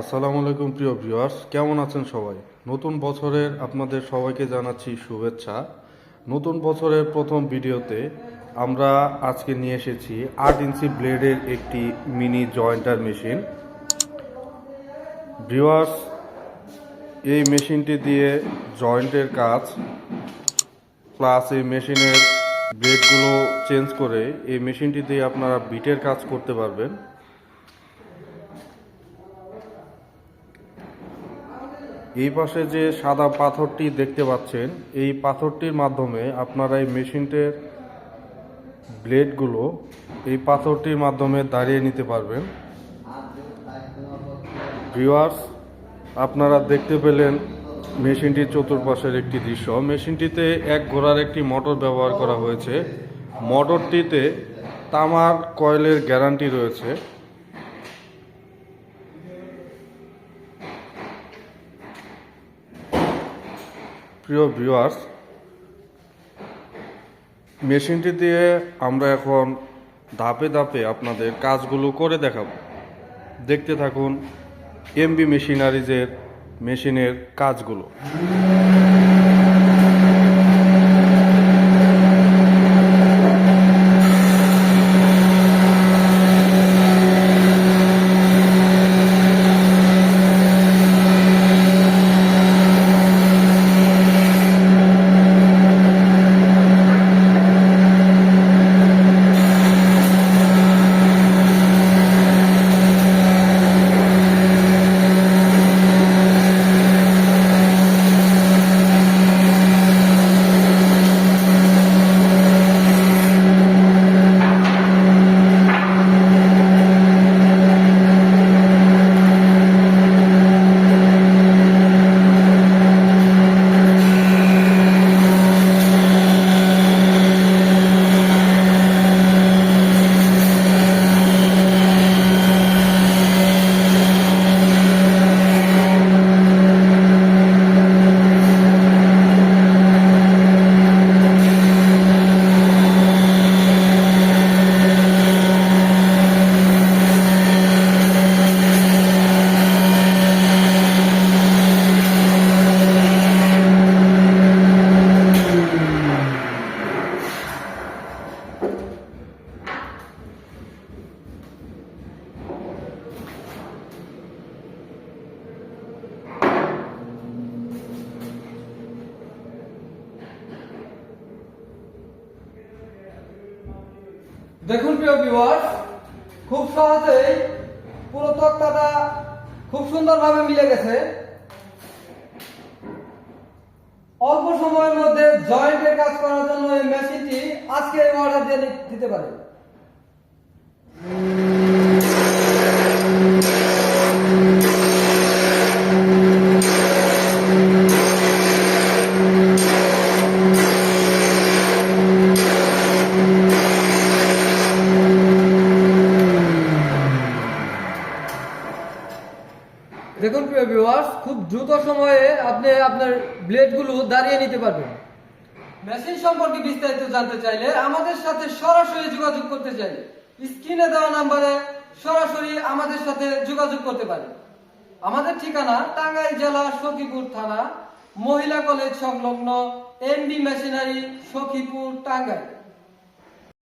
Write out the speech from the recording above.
আসসালামু আলাইকুম, প্রিয় ভিউয়ার্স। কেমন আছেন সবাই? নতুন বছরের আপনাদের সবাইকে জানাচ্ছি শুভেচ্ছা। নতুন বছরের প্রথম ভিডিওতে আমরা আজকে নিয়ে এসেছি আট ইঞ্চি ব্লেডের একটি মিনি জয়েন্টার মেশিন। ভিউয়ার্স, এই মেশিনটি দিয়ে জয়েন্টের কাজ, প্লাস এই মেশিনের ব্লেডগুলো চেঞ্জ করে এই মেশিনটি দিয়ে আপনারা বিটের কাজ করতে পারবেন। এই পাশে যে সাদা পাথরটি দেখতে পাচ্ছেন, এই পাথরটির মাধ্যমে আপনারা এই মেশিনটির ব্লেডগুলো এই পাথরটির মাধ্যমে দাঁড়িয়ে নিতে পারবেন। ভিউয়ার্স আপনারা দেখতে পেলেন মেশিনটির চতুর্পাশের একটি দৃশ্য। মেশিনটিতে এক ঘোড়ার একটি মোটর ব্যবহার করা হয়েছে। মোটরটিতে তামার কয়েলের গ্যারান্টি রয়েছে। প্রিয় ভিউয়ার্স মেশিনটি দিয়ে আমরা এখন ধাপে ধাপে আপনাদের কাজগুলো করে দেখাব। দেখতে থাকুন এমবি মেশিনারিজের মেশিনের কাজগুলো। দেখুন প্রিয় ভিউয়ার্স খুব সহজেই পুরো তক্তাটা খুব সুন্দরভাবে মিলে গেছে। অল্প সময়ের মধ্যে জয়েন্টের কাজ করার জন্য এই মেশিনটি আজকে অর্ডার দিয়ে দিতে পারে। দেখুন প্রিয় ভিউয়ার্স খুব দ্রুত সময়ে আপনি আপনার ব্লেডগুলো দাঁড়িয়ে নিতে পারবেন। মেশিন সম্পর্কে বিস্তারিত জানতে চাইলে আমাদের সাথে সরাসরি যোগাযোগ করতে চাইলে স্ক্রিনে দেওয়া নাম্বারে সরাসরি আমাদের সাথে যোগাযোগ করতে পারে আমাদের ঠিকানা টাঙ্গাইল জেলা সখীপুর থানা, মহিলা কলেজ সংলগ্ন এমবি মেশিনারি সখীপুর, টাঙ্গাইল।